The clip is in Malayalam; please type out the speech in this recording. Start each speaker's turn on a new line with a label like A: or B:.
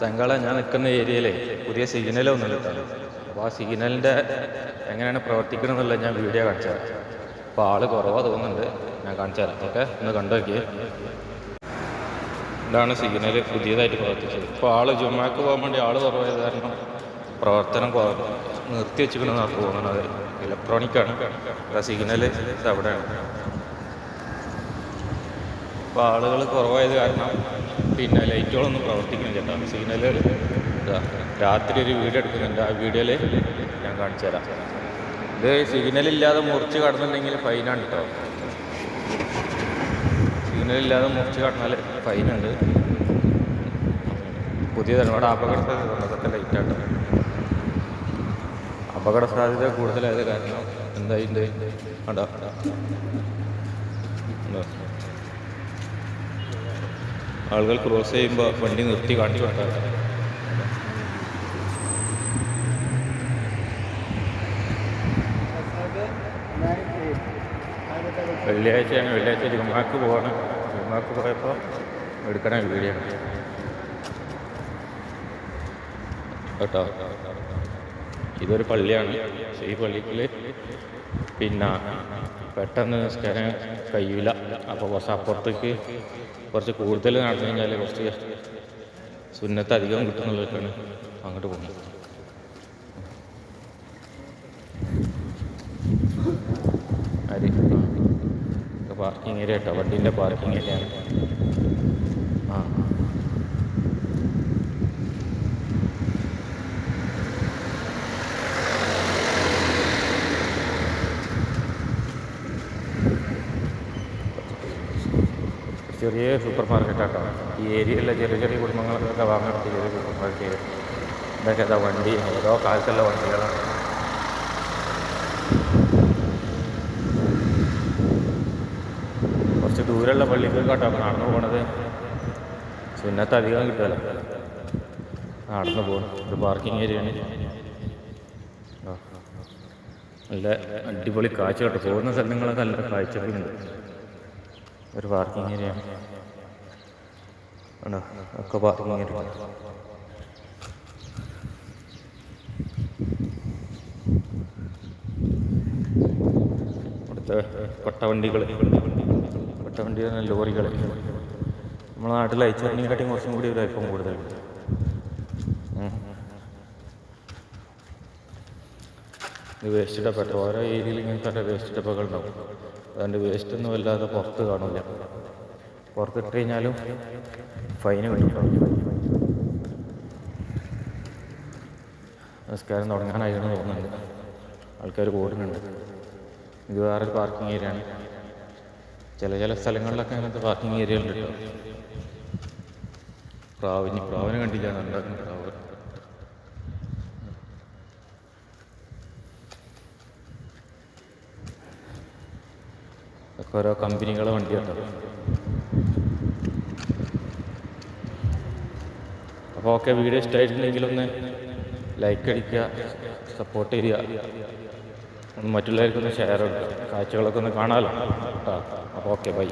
A: ചെങ്കള ഞാൻ നിൽക്കുന്ന ഏരിയയിലെ പുതിയ സിഗ്നൽ ഒന്നും കിട്ടാണ് അപ്പോൾ ആ സിഗ്നലിന്റെ എങ്ങനെയാണ് പ്രവർത്തിക്കണം എന്നുള്ളത് ഞാൻ വീഡിയോ കാണിച്ചു തരാം. അപ്പോൾ ആൾ കുറവാ തോന്നുന്നുണ്ട്. ഞാൻ കാണിച്ചു തരാം. ഓക്കെ? ഒന്ന് കണ്ടു നോക്കിയേ. ഇതാണ് സിഗ്നൽ പുതിയതായിട്ട് പ്രവർത്തിച്ചത്. ഇപ്പോൾ ആൾ ജുമാക്ക് പോകാൻ വേണ്ടി ആൾ കുറവായത് കാരണം പ്രവർത്തനം നിർത്തി വെച്ചിക്കണമെന്നാണ് തോന്നുന്നത്. ഇലക്ട്രോണിക്കാണ് സിഗ്നൽ അവിടെയാണ്. അപ്പോൾ ആളുകൾ കുറവായത് കാരണം പിന്നെ ലൈറ്റുകളൊന്നും പ്രവർത്തിക്കുന്നില്ല കേട്ടോ. സിഗ്നലുകൾ രാത്രി ഒരു വീഡിയോ എടുക്കുന്നുണ്ട്. ആ വീഡിയോയിൽ ഞാൻ കാണിച്ചു തരാം. ഇത് സിഗ്നലില്ലാതെ മുറിച്ച് കടന്നുണ്ടെങ്കിൽ ഫൈനാണ് കേട്ടോ. സിഗ്നലില്ലാതെ മുറിച്ച് കടന്നാൽ ഫൈനുണ്ട് പുതിയ തലമുറ അപകട സാധ്യത അതൊക്കെ ലൈറ്റാട്ടോ അപകട സാധ്യത കൂടുതലായത് കാരണം എന്തായിട്ടുണ്ട് കണ്ടോ? ഉണ്ടോ? ആളുകൾ ക്രോസ് ചെയ്യുമ്പോൾ വണ്ടി നിർത്തി കാണിച്ചു. കൊടുക്കാം വെള്ളിയാഴ്ചയാണ് വെള്ളിയാഴ്ച ജുമാക്ക് പോവാണ്. ജുമാക്ക് പോയപ്പോൾ എടുക്കണ വീഡിയോ കേട്ടോ? ഇതൊരു പള്ളിയാണ്. ഈ പള്ളിയിൽ പിന്നെ പെട്ടെന്ന് നിസ്കാരം കഴിയില്ല അപ്പോൾ കുറച്ച് അപ്പുറത്തേക്ക് കുറച്ച് കൂടുതൽ നടന്നു കഴിഞ്ഞാൽ കുറച്ച് സുന്നത്ത് അധികം കിട്ടുന്നുള്ളതൊക്കെയാണ് അങ്ങോട്ട് പോകുന്നത്. അരി. പാർക്കിംഗ് ഏരിയ കേട്ടോ വണ്ടീന്റെ പാർക്കിംഗ് ഏരിയ ആ. ചെറിയ സൂപ്പർ മാർക്കറ്റാട്ടോ ഈ ഏരിയയിലെ ചെറിയ ചെറിയ കുടുംബങ്ങൾക്കൊക്കെ വാങ്ങാൻ ചെറിയ സൂപ്പർ മാർക്കറ്റ് ഇതൊക്കെ ഏതാ വണ്ടി? ഓരോ കാലത്തുള്ള വണ്ടികളാണ് കുറച്ച് ദൂരമുള്ള പള്ളിക്കൊക്കെ നടന്നു പോണത്. സുന്നത്ത് അധികം കിട്ടുമല്ലോ നടന്നു പോകണം ഒരു പാർക്കിംഗ് ഏരിയയാണ്. നല്ല അടിപൊളി കാഴ്ച കേട്ടോ പോകുന്ന സ്ഥലങ്ങളൊക്കെ നല്ല കാഴ്ചകളുണ്ട്. ഒരു പാർക്കിംഗ് ഏരിയ ആണോ? ഒക്കെ പാർക്കിംഗ് ഏരിയ ഇവിടുത്തെ കൊട്ടവണ്ടികൾ കൊട്ടവണ്ടി ലോറികൾ നമ്മളെ നാട്ടിൽ അയച്ചറിനെക്കാട്ടിയും കുറച്ചും കൂടി ഒരു അല്പം കൂടുതൽ ഇത് വേസ്റ്റ് ഡപ്പ ഓരോ ഏരിയയിൽ ഇങ്ങനത്തെ വേസ്റ്റ് ഡപ്പകൾ ഉണ്ടാവും അതുകൊണ്ട് വേസ്റ്റ് ഒന്നും അല്ലാതെ പുറത്ത് കാണില്ല പുറത്തിട്ട് കഴിഞ്ഞാലും ഫൈന് കിട്ടും. നമസ്കാരം തുടങ്ങാനായിരുന്നു തോന്നുന്നുണ്ട് ആൾക്കാർ കൂടുന്നുണ്ട്. ഇത് വേറൊരു പാർക്കിംഗ് ഏരിയ ആണ്. ചില ചില സ്ഥലങ്ങളിലൊക്കെ അങ്ങനത്തെ പാർക്കിംഗ് ഏരിയ ഉണ്ട് കേട്ടോ. പ്രാവിന് പ്രാവിനെ കണ്ടില്ല. ഉണ്ടാക്കുന്ന പ്രാവ് ഒക്കെ ഓരോ കമ്പനികളെ വണ്ടി കേട്ടോ. അപ്പോൾ ഓക്കെ വീഡിയോ ഇഷ്ടമായിട്ടുണ്ടെങ്കിൽ ഒന്ന് ലൈക്ക് അടിക്കുക സപ്പോർട്ട് ചെയ്യുക. മറ്റുള്ളവർക്കൊന്ന് ഷെയർ കൊടുക്കുക. കാഴ്ചകളൊക്കെ ഒന്ന് കാണാമല്ലോ കേട്ടോ അപ്പോൾ ഓക്കെ ബൈ